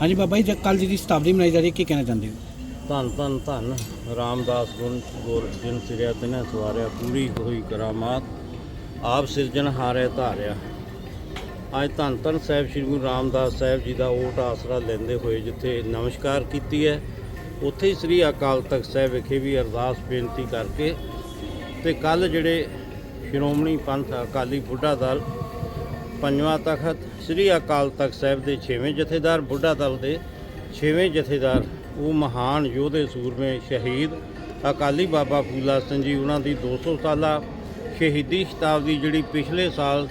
ਹਾਂਜੀ ਬਾਬਾ ਜੀ ਕੱਲ ਦੀ ਸ਼ਤਾਬਦੀ ਮਨਾਈ ਜਾ ਰਹੀ ਹੈ, ਕੀ ਕਹਿਣਾ ਚਾਹੁੰਦੇ ਹੋ? ਧੰਨ ਧੰਨ ਧੰਨ। ਰਾਮਦਾਸ ਗੁਣ ਗੋਰ ਜਿਨ ਸਿਰਿਆ ਤਿਨੈ ਸਵਾਰਿਆ, ਪੂਰੀ ਹੋਈ ਕਰਾਮਾਤ। ਆਪ ਸਿਰਜਣ ਹਾਰੇ ਧਾਰਿਆ। ਅੱਜ ਧੰਨ ਧੰਨ ਸਾਹਿਬ ਸ੍ਰੀ ਗੁਰੂ ਰਾਮਦਾਸ ਸਾਹਿਬ ਜੀ ਦਾ ਓਟ ਆਸਰਾ ਲੈਂਦੇ ਹੋਏ ਜਿੱਥੇ ਨਮਸਕਾਰ ਕੀਤੀ ਹੈ, ਉੱਥੇ ਹੀ ਸ੍ਰੀ ਅਕਾਲ ਤਖਤ ਸਾਹਿਬ ਵਿਖੇ ਵੀ ਅਰਦਾਸ ਬੇਨਤੀ ਕਰਕੇ ਤੇ ਕੱਲ ਜਿਹੜੇ ਸ਼੍ਰੋਮਣੀ ਪੰਥ ਅਕਾਲੀ ਬੁੱਢਾ ਦਲ ਪੰਜਵਾਂ ਤਖਤ ਸ੍ਰੀ ਅਕਾਲ ਤਖਤ ਸਾਹਿਬ ਦੇ 6ਵੇਂ ਜਥੇਦਾਰ, ਬੁੱਢਾ ਦਲ ਦੇ 6ਵੇਂ ਜਥੇਦਾਰ, ਉਹ ਮਹਾਨ ਯੋਧੇ ਸੂਰਮੇ ਸ਼ਹੀਦ, ਅਕਾਲੀ ਬਾਬਾ ਫੂਲਾ ਸਿੰਘ ਜੀ, ਉਹਨਾਂ ਦੀ 200 ਸਾਲਾ ਸ਼ਹੀਦੀ ਸ਼ਤਾਬਦੀ ਜਿਹੜੀ ਪਿਛਲੇ ਸਾਲ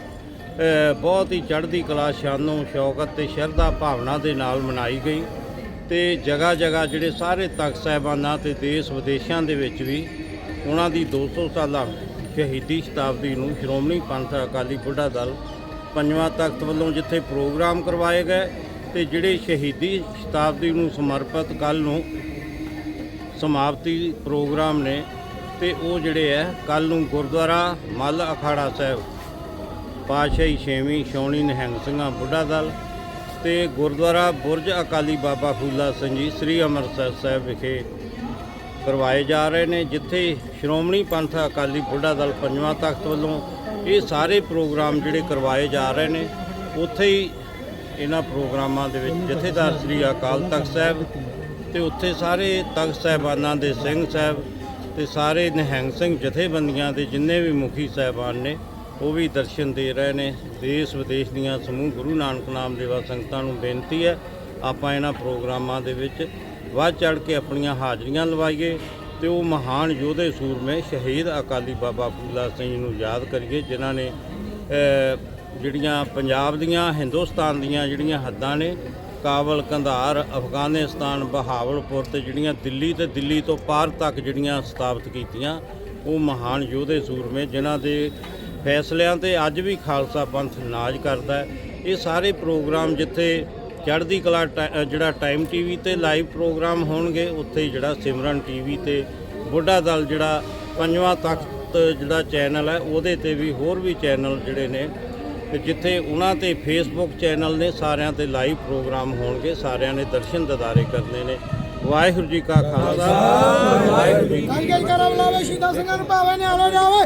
ਬਹੁਤ ਹੀ ਚੜ੍ਹਦੀ ਕਲਾ, ਸ਼ਾਨੋ ਸ਼ੌਕਤ ਤੇ ਸ਼ਰਧਾ ਭਾਵਨਾ ਦੇ ਨਾਲ ਮਨਾਈ ਗਈ ਤੇ ਜਗ੍ਹਾ ਜਗ੍ਹਾ ਜਿਹੜੇ ਸਾਰੇ ਤਖਤ ਸਾਹਿਬਾਨਾਂ ਤੇ ਦੇਸ਼ ਵਿਦੇਸ਼ਾਂ ਦੇ ਵਿੱਚ ਵੀ ਉਹਨਾਂ ਦੀ 200 ਸਾਲਾ ਸ਼ਹੀਦੀ ਸ਼ਤਾਬਦੀ ਨੂੰ ਸ਼੍ਰੋਮਣੀ ਪੰਥ ਅਕਾਲੀ ਬੁੱਢਾ ਦਲ ਪੰਜਵਾਂ ਤਖਤ ਵੱਲੋਂ ਜਿੱਥੇ ਪ੍ਰੋਗਰਾਮ ਕਰਵਾਏ ਗਏ ਤੇ ਜਿਹੜੇ ਸ਼ਹੀਦੀ ਸ਼ਤਾਬਦੀ ਨੂੰ ਸਮਰਪਿਤ ਕੱਲ ਨੂੰ ਸਮਾਪਤੀ ਪ੍ਰੋਗਰਾਮ ਨੇ ਤੇ ਉਹ ਜਿਹੜੇ ਹੈ ਕੱਲ ਨੂੰ ਗੁਰਦੁਆਰਾ ਮੱਲ ਅਖਾੜਾ ਸਾਹਿਬ, ਪਾਤਸ਼ਾਹੀ ਛੇਵੀਂ ਛਾਉਣੀ ਨਿਹੰਗ ਸਿੰਘਾਂ ਬੁੱਢਾ ਦਲ ਤੇ ਗੁਰਦੁਆਰਾ ਬੁਰਜ ਅਕਾਲੀ ਬਾਬਾ ਫੂਲਾ ਸਿੰਘ ਜੀ, ਸ੍ਰੀ ਅੰਮ੍ਰਿਤਸਰ ਸਾਹਿਬ ਵਿਖੇ ਕਰਵਾਏ ਜਾ ਰਹੇ ਨੇ, ਜਿੱਥੇ ਸ਼੍ਰੋਮਣੀ ਪੰਥ ਅਕਾਲੀ ਬੁੱਢਾ ਦਲ ਪੰਜਵਾਂ ਤਖਤ ਵੱਲੋਂ ਇਹ ਸਾਰੇ ਪ੍ਰੋਗਰਾਮ ਜਿਹੜੇ ਕਰਵਾਏ ਜਾ ਰਹੇ ਨੇ, ਉੱਥੇ ਹੀ ਇਹਨਾਂ ਪ੍ਰੋਗਰਾਮਾਂ ਦੇ ਵਿੱਚ ਜਥੇਦਾਰ ਸ੍ਰੀ ਅਕਾਲ ਤਖਤ ਸਾਹਿਬ ਤੇ ਉੱਥੇ ਸਾਰੇ ਤਖਤ ਸਾਹਿਬਾਨਾਂ ਦੇ ਸਿੰਘ ਸਾਹਿਬ ਤੇ ਸਾਰੇ ਨਿਹੰਗ ਸਿੰਘ ਜਥੇਬੰਦੀਆਂ ਦੇ ਜਿੰਨੇ ਵੀ ਮੁਖੀ ਸਾਹਿਬਾਨ ਨੇ, ਉਹ ਵੀ ਦਰਸ਼ਨ ਦੇ ਰਹੇ ਨੇ। ਦੇਸ਼ ਵਿਦੇਸ਼ ਦੀਆਂ ਸਮੂਹ ਗੁਰੂ ਨਾਨਕ ਨਾਮ ਦੇਵਾ ਸੰਗਤਾਂ ਨੂੰ ਬੇਨਤੀ ਹੈ, ਆਪਾਂ ਇਹਨਾਂ ਪ੍ਰੋਗਰਾਮਾਂ ਦੇ ਵਿੱਚ ਵੱਧ ਚੜ ਕੇ ਆਪਣੀਆਂ ਹਾਜ਼ਰੀਆਂ ਲਵਾਈਏ। ਤੇ ਉਹ ਮਹਾਨ ਯੋਧੇ ਸੂਰਮੇ ਸ਼ਹੀਦ ਅਕਾਲੀ ਬਾਬਾ ਫੂਲਾ ਸਿੰਘ ਜੀ ਨੂੰ ਯਾਦ ਕਰੀਏ, ਜਿਨ੍ਹਾਂ ਨੇ ਜਿਹੜੀਆਂ ਪੰਜਾਬ ਦੀਆਂ, ਹਿੰਦੁਸਤਾਨ ਦੀਆਂ ਜਿਹੜੀਆਂ ਹੱਦਾਂ ਨੇ, ਕਾਬਲ ਕੰਧਾਰ, ਅਫਗਾਨਿਸਤਾਨ, ਬਹਾਵਲਪੁਰ ਤੇ ਜਿਹੜੀਆਂ ਦਿੱਲੀ ਤੇ ਦਿੱਲੀ ਤੋਂ ਪਾਰ ਤੱਕ ਜਿਹੜੀਆਂ ਸਥਾਪਿਤ ਕੀਤੀਆਂ, ਉਹ ਮਹਾਨ ਯੋਧੇ ਸੂਰਮੇ, ਜਿਨ੍ਹਾਂ ਦੇ ਫੈਸਲਿਆਂ ਤੇ ਅੱਜ ਵੀ ਖਾਲਸਾ ਪੰਥ ਨਾਜ ਕਰਦਾ ਹੈ। ਇਹ ਸਾਰੇ ਪ੍ਰੋਗਰਾਮ ਜਿੱਥੇ ਚੜ੍ਹਦੀ ਕਲਾ ਜਿਹੜਾ ਟਾਈਮ ਟੀਵੀ ਤੇ ਲਾਈਵ ਪ੍ਰੋਗਰਾਮ ਹੋਣਗੇ ਉੱਥੇ ਹੀ ਜਿਹੜਾ ਸਿਮਰਨ ਟੀਵੀ ਤੇ ਬੁੱਢਾ ਦਲ ਜਿਹੜਾ ਪੰਜਵਾਂ ਤਖਤ ਜਿਹੜਾ ਚੈਨਲ ਹੈ ਉਹਦੇ ਤੇ ਵੀ ਹੋਰ ਵੀ ਚੈਨਲ ਜਿਹੜੇ ਨੇ ਤੇ ਜਿੱਥੇ ਉਹਨਾਂ ਤੇ ਫੇਸਬੁੱਕ ਚੈਨਲ ਨੇ ਸਾਰਿਆਂ ਤੇ ਲਾਈਵ ਪ੍ਰੋਗਰਾਮ ਹੋਣਗੇ ਸਾਰਿਆਂ ਨੇ ਦਰਸ਼ਨ ਦਿਦਾਰੇ ਕਰਨੇ ਨੇ। ਵਾਹਿਗੁਰੂ ਜੀ ਕਾ ਖਾਲਸਾ। ਵਾਹਿਗੁਰੂ ਜੀ ਕੀ ਕਰਾ ਬਲਾਵੇ ਸ਼ੀਦਾ ਸਿੰਘਾਂ ਨੂੰ ਭਾਵੇਂ ਨਿਆਲੇ ਜਾਵੇ